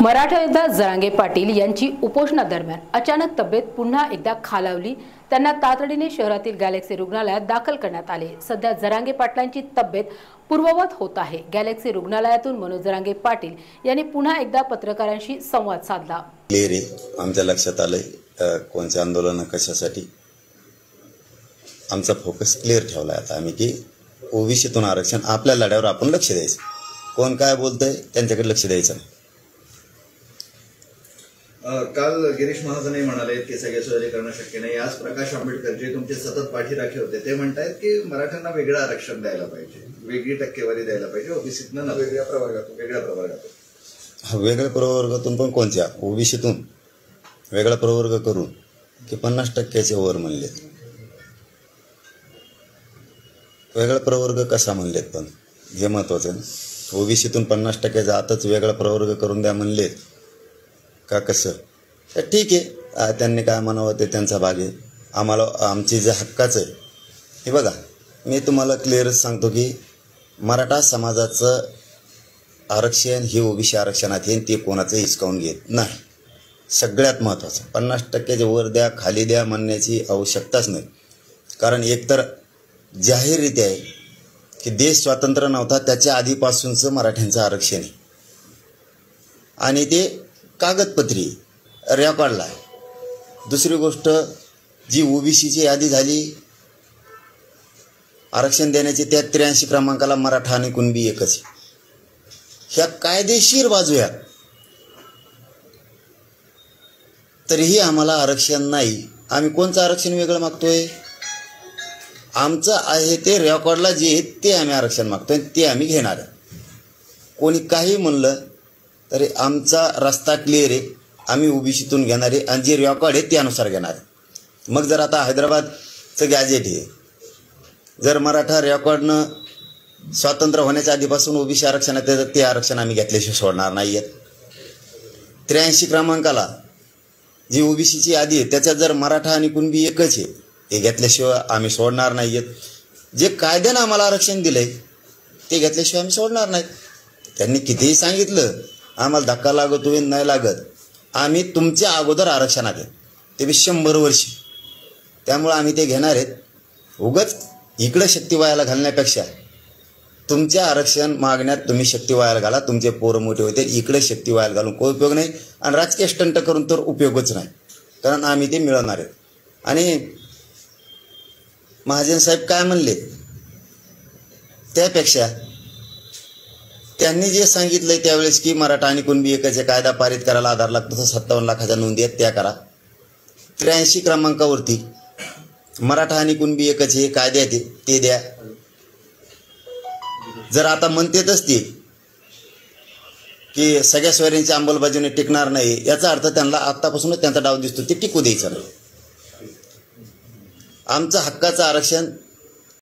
मराठा योद्धा जरांगे पाटील यांची उपोषणादरम्यान अचानक तब्येत पुन्हा एकदा खालावली. त्यांना तातडीने शहरातील गॅलेक्सी रुग्णालयात दाखल करण्यात आले. सध्या जरांगे पाटलांची तब्येत पूर्ववत होत आहे. गॅलेक्सी रुग्णालयातून मनोज जरांगे पाटील यांनी पुन्हा एकदा पत्रकारांशी संवाद साधला. क्लिअर आहे आमच्या लक्षात आलंय अ, कोणत्या आंदोलन कशासाठी? आमचा फोकस क्लिअर ठेवला आहे आता आम्ही की ओबीसीतून आरक्षण आपल्या लढ्यावर आपण लक्ष द्यायचं. कोण काय बोलतंय त्यांच्याकडे लक्ष द्यायचं नाही. काल गिरीश महाजनही म्हणाले की सगळे सोयरे करणं शक्य नाही. आज प्रकाश आंबेडकर जे तुमचे सतत पाठीराखे होते. ते म्हणतायत की मराठ्यांना वेगळं आरक्षण द्यायला पाहिजे. वेगळी टक्केवारी द्यायला पाहिजे. ओबीसीतनं वेगळ्या प्रवर्गातून. वेगळ्या प्रवर्गातून. हा वेगळ्या प्रवर्गातून पण कोणत्या? ओबीसीतून. वेगळा प्रवर्ग करून की पन्नास टक्क्याचे वर म्हणलेत. वेगळा प्रवर्ग कसा म्हणलेत पण? हे महत्वाचं आहे. ना ओबीसीतून पन्नास टक्क्याचा आताच वेगळा प्रवर्ग करून द्या म्हणलेत. का कसं? तर ठीक आहे. त्यांनी काय म्हणावं ते त्यांचा भाग आहे. आम्हाला आमची जे हक्काचं आहे हे बघा. मी तुम्हाला क्लिअरच सांगतो की मराठा समाजाचं आरक्षण हे ओबीसी आरक्षणात येईन ते कोणाचं हिसकावून घेत नाही. सगळ्यात महत्त्वाचं. पन्नास टक्क्याच्या वर द्या खाली द्या म्हणण्याची आवश्यकताच नाही. कारण एकतर जाहीररित्या आहे की देश स्वातंत्र्य नव्हता त्याच्या आधीपासूनचं मराठ्यांचं आरक्षण आहे. आणि ते कागदपत्री रेकॉर्डला आहे. दुसरी गोष्ट जी ओबीसीची यादी झाली आरक्षण देण्याची त्या त्र्याऐंशी क्रमांकाला मराठा आणि कुणबी एकच ह्या कायदेशीर बाजू ह्या तरीही आम्हाला आरक्षण नाही. आम्ही कोणचं आरक्षण वेगळं मागतोय? आमचं आहे ते रेकॉर्डला जे आहे ते आम्ही आरक्षण मागतोय ते आम्ही घेणार आहे. कोणी काही म्हणलं तरी आमचा रस्ता क्लिअर आहे. आम्ही ओबीसीतून घेणार आहे आणि जे रेकॉर्ड आहे त्यानुसार घेणार आहे. मग जर आता हैदराबादचं गॅजेट आहे जर मराठा रेकॉर्डनं स्वातंत्र्य होण्याच्या आधीपासून ओबीसी आरक्षणात येतं ते आरक्षण आम्ही घेतल्याशिवाय सोडणार नाही आहेत त्र्याऐंशी क्रमांकाला जी ओबीसीची यादी आहे त्याच्यात जर मराठा आणि कुणबी एकच आहे ते घेतल्याशिवाय आम्ही सोडणार नाही आहेत जे कायद्यानं आम्हाला आरक्षण दिलं आहे ते घेतल्याशिवाय आम्ही सोडणार नाहीत त्यांनी कितीही सांगितलं आम्हाला धक्का लागत होईल नाही लागत. आम्ही तुमच्या अगोदर आरक्षण आहे. ते बी शंभर वर्ष. त्यामुळं आम्ही ते घेणार आहेत. उगच इकडं शक्ती वायाला घालण्यापेक्षा तुमच्या आरक्षण मागण्यात तुम्ही शक्ती वायाला घाला. तुमचे पोरं मोठे होते इकडे शक्ती वायाला घालून काही उपयोग नाही. आणि राजकीय स्टंट करून तर उपयोगच नाही. कारण आम्ही ते मिळवणार आहेत. आणि महाजन साहेब काय म्हणले? त्यापेक्षा त्यांनी जे सांगितलंय त्यावेळेस की मराठा आणि कुणबी एकच कायदा पारित करायला आधार लागतो. तर सत्तावन्न लाखाच्या नोंदी आहेत. त्या करा. त्र्याऐंशी क्रमांकावरती मराठा आणि कुणबी एकच हे कायदे आहेत. ते द्या. जर आता म्हणतेच असतील की सगळ्या सोयऱ्यांची अंमलबजावणी टिकणार नाही याचा अर्थ त्यांना आत्तापासूनच त्यांचा डाव दिसतो. ते टिकू द्यायचा नाही. आमचं हक्काचं आरक्षण